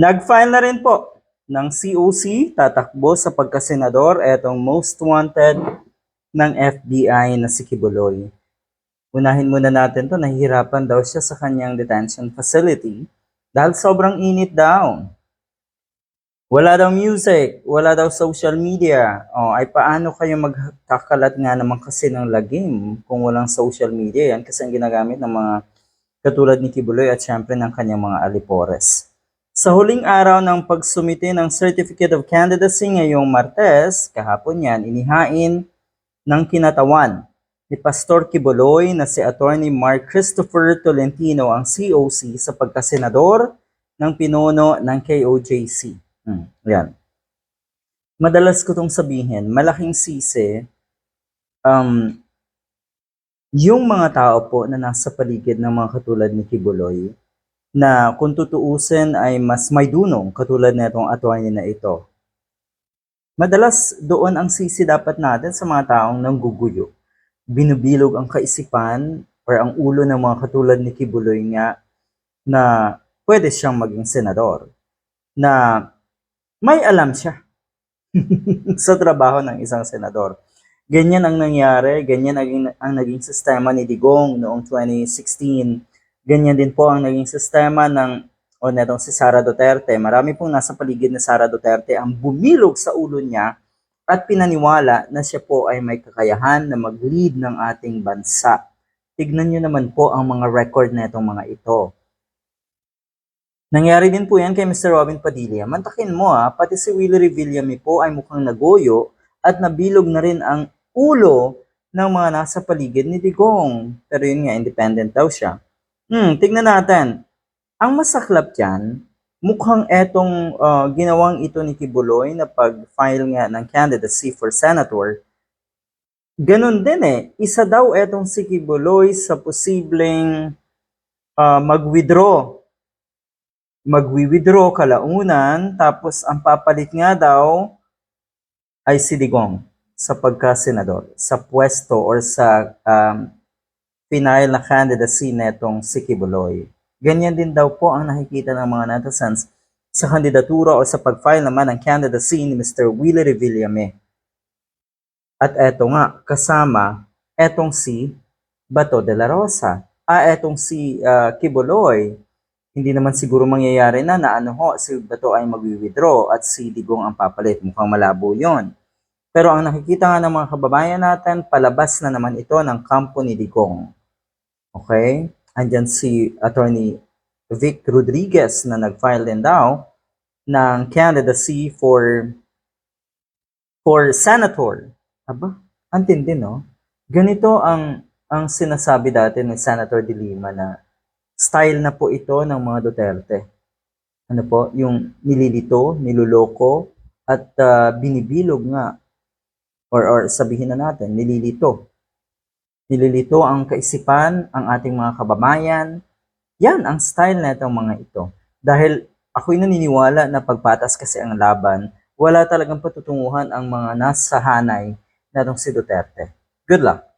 Nag-file na rin po ng COC, tatakbo sa pagkasenador, etong most wanted ng FBI na si Kibuloy. Unahin muna natin to, nahihirapan daw siya sa kanyang detention facility dahil sobrang init daw. Wala daw music, wala daw social media. O, ay paano kayo magkakalat nga naman kasi ng lagim kung walang social media? Yan kasi ang ginagamit ng mga katulad ni Kibuloy at syempre ng kanyang mga alipores. Sa huling araw ng pagsumite ng Certificate of Candidacy ngayong Martes, kahapon yan, inihain ng kinatawan ni Pastor Kibuloy na si Attorney Mark Christopher Tolentino ang COC sa pagkasenador ng pinuno ng KOJC. Hmm, yan. Madalas ko tong sabihin, malaking sisi um, yung mga tao po na nasa paligid ng mga katulad ni Kibuloy na kung tutuusin ay mas may dunong katulad na itong attorney na ito. Madalas doon ang sisi dapat natin sa mga taong nangguguyo. Binubilog ang kaisipan or ang ulo ng mga katulad ni Kibuloy nga na pwede siyang maging senador. Na may alam siya sa trabaho ng isang senador. Ganyan ang nangyari, ganyan ang, ang naging sistema ni Digong noong 2016. Ganyan din po ang naging sistema ng o netong si Sara Duterte. Marami pong nasa paligid ni Sara Duterte ang bumilog sa ulo niya at pinaniwala na siya po ay may kakayahan na mag-lead ng ating bansa. Tignan niyo naman po ang mga record na itong mga ito. Nangyari din po yan kay Mr. Robin Padilla. Mantakin mo ha, pati si Willie Revillame po ay mukhang nagoyo at nabilog na rin ang ulo ng mga nasa paligid ni Digong. Pero yun nga, independent daw siya. Hmm, tignan natin. Ang masaklap dyan, mukhang etong uh, ginawang ito ni Kibuloy na pag-file nga ng candidacy for senator, ganun din eh. Isa daw etong si Kibuloy sa posibleng uh, mag-withdraw magwi-withdraw kalaunan, tapos ang papalit nga daw ay si Digong sa pagka-senador, sa pwesto or sa um, final na candidacy netong si Kibuloy. Ganyan din daw po ang nakikita ng mga netizens sa kandidatura o sa pag-file naman ng candidacy ni Mr. Willie Revillame. At eto nga, kasama, etong si Bato de la Rosa. Ah, etong si uh, Kibuloy hindi naman siguro mangyayari na na ano ho, si Bato ay magwi-withdraw at si Digong ang papalit. Mukhang malabo yon. Pero ang nakikita nga ng mga kababayan natin, palabas na naman ito ng kampo ni Digong. Okay? Andyan si Attorney Vic Rodriguez na nag-file din daw ng candidacy for for senator. Aba, antin din no? Ganito ang ang sinasabi dati ni Senator De Lima na style na po ito ng mga Duterte. Ano po, yung nililito, niluloko, at uh, binibilog nga, or, or sabihin na natin, nililito. Nililito ang kaisipan, ang ating mga kababayan. Yan ang style na itong mga ito. Dahil ako'y naniniwala na pagpatas kasi ang laban, wala talagang patutunguhan ang mga nasa hanay na itong si Duterte. Good luck!